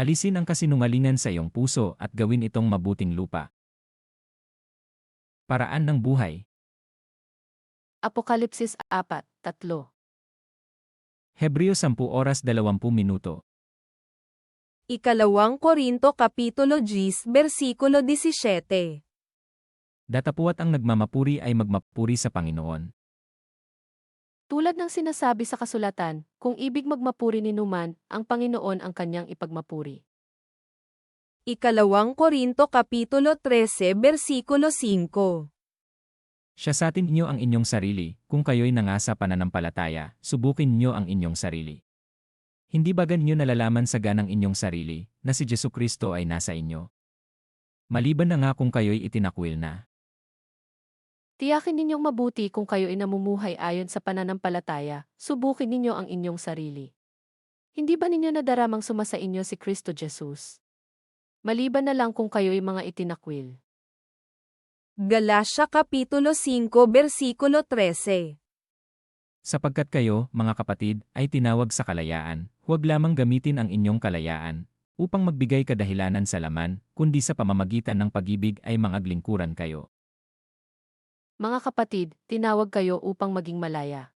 Alisin ang kasinungalingan sa iyong puso at gawin itong mabuting lupa. Paraan ng buhay. Apokalipsis 4, 3. Hebreo 10 oras 20 minuto. Ikalawang Korinto Kapitulo 10 Versikulo 17 Datapuat ang nagmamapuri ay magmapuri sa Panginoon. Tulad ng sinasabi sa kasulatan, kung ibig magmapuri ni Numan, ang Panginoon ang kanyang ipagmapuri. Ikalawang Korinto Kapitulo 13 Versikulo 5 Siya sa atin inyo ang inyong sarili, kung kayo'y nangasa pananampalataya, subukin niyo ang inyong sarili. Hindi ba ganyo nalalaman sa ganang inyong sarili, na si Jesu Kristo ay nasa inyo? Maliban na nga kung kayo'y itinakwil na. Tiyakin ninyong mabuti kung kayo ay namumuhay ayon sa pananampalataya, subukin ninyo ang inyong sarili. Hindi ba ninyo nadaramang sumasa inyo si Kristo Jesus? Maliban na lang kung kayo ay mga itinakwil. Galasya Kapitulo 5 Versikulo 13 Sapagkat kayo, mga kapatid, ay tinawag sa kalayaan, huwag lamang gamitin ang inyong kalayaan, upang magbigay kadahilanan sa laman, kundi sa pamamagitan ng pag-ibig ay mangaglingkuran kayo. Mga kapatid, tinawag kayo upang maging malaya.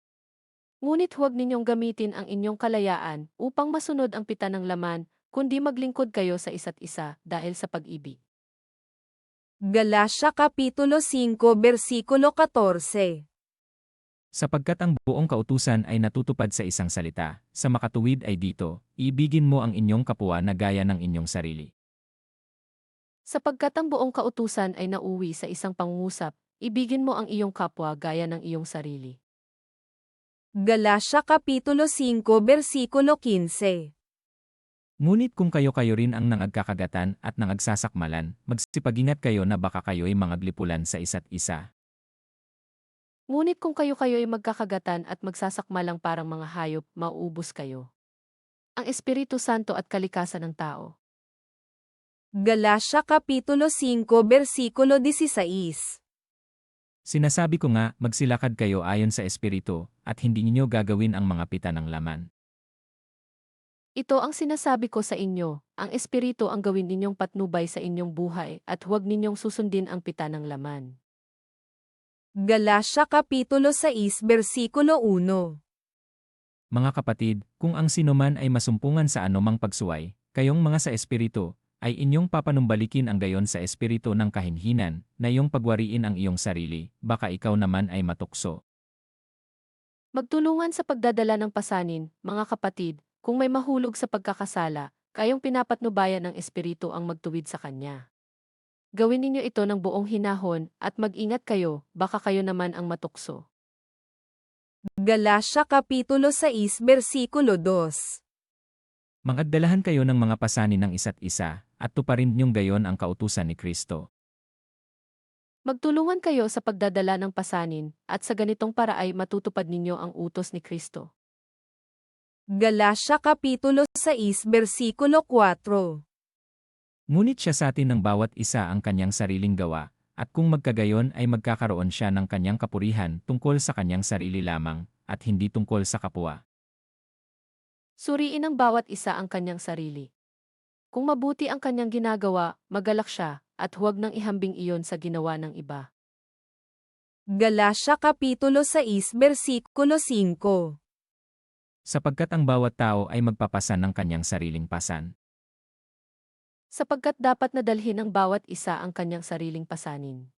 Ngunit huwag ninyong gamitin ang inyong kalayaan upang masunod ang pita ng laman, kundi maglingkod kayo sa isa't isa dahil sa pag-ibig. Galasya Kapitulo 5 Versikulo 14 Sapagkat ang buong kautusan ay natutupad sa isang salita, sa makatuwid ay dito, ibigin mo ang inyong kapwa na gaya ng inyong sarili. Sapagkat ang buong kautusan ay nauwi sa isang pangungusap, ibigin mo ang iyong kapwa gaya ng iyong sarili. Galasya Kapitulo 5 Versikulo 15 Ngunit kung kayo-kayo rin ang nangagkakagatan at nangagsasakmalan, magsipag-ingat kayo na baka kayo'y mangaglipulan sa isa't isa. Ngunit kung kayo-kayo ay magkakagatan at magsasakmalang parang mga hayop, mauubos kayo. Ang Espiritu Santo at kalikasan ng tao. Galasya Kapitulo 5 Versikulo 16 Sinasabi ko nga, magsilakad kayo ayon sa Espiritu, at hindi ninyo gagawin ang mga pita ng laman. Ito ang sinasabi ko sa inyo, ang Espiritu ang gawin ninyong patnubay sa inyong buhay at huwag ninyong susundin ang pita ng laman. Galasya Kapitulo 6 Versikulo 1 Mga kapatid, kung ang sinuman ay masumpungan sa anumang pagsuway, kayong mga sa Espiritu, ay inyong papanumbalikin ang gayon sa Espiritu ng kahinhinan, na iyong pagwariin ang iyong sarili, baka ikaw naman ay matukso. Magtulungan sa pagdadala ng pasanin, mga kapatid, kung may mahulog sa pagkakasala, kayong pinapatnubayan ng Espiritu ang magtuwid sa Kanya. Gawin ninyo ito ng buong hinahon at mag-ingat kayo, baka kayo naman ang matukso. Galasya Kapitulo 6 Versikulo 2 Mangagdalahan kayo ng mga pasanin ng isa't isa, at tuparin niyong gayon ang kautusan ni Kristo. Magtulungan kayo sa pagdadala ng pasanin, at sa ganitong paraay matutupad ninyo ang utos ni Kristo. Galasya Kapitulo 6 Versikulo 4 Ngunit siya sa atin ng bawat isa ang kanyang sariling gawa, at kung magkagayon ay magkakaroon siya ng kanyang kapurihan tungkol sa kanyang sarili lamang, at hindi tungkol sa kapwa. Suriin ng bawat isa ang kanyang sarili. Kung mabuti ang kanyang ginagawa, magalak siya, at huwag nang ihambing iyon sa ginawa ng iba. Galasya Kapitulo 6 Versikulo 5 Sapagkat ang bawat tao ay magpapasan ng kanyang sariling pasan. Sapagkat dapat nadalhin ng bawat isa ang kanyang sariling pasanin.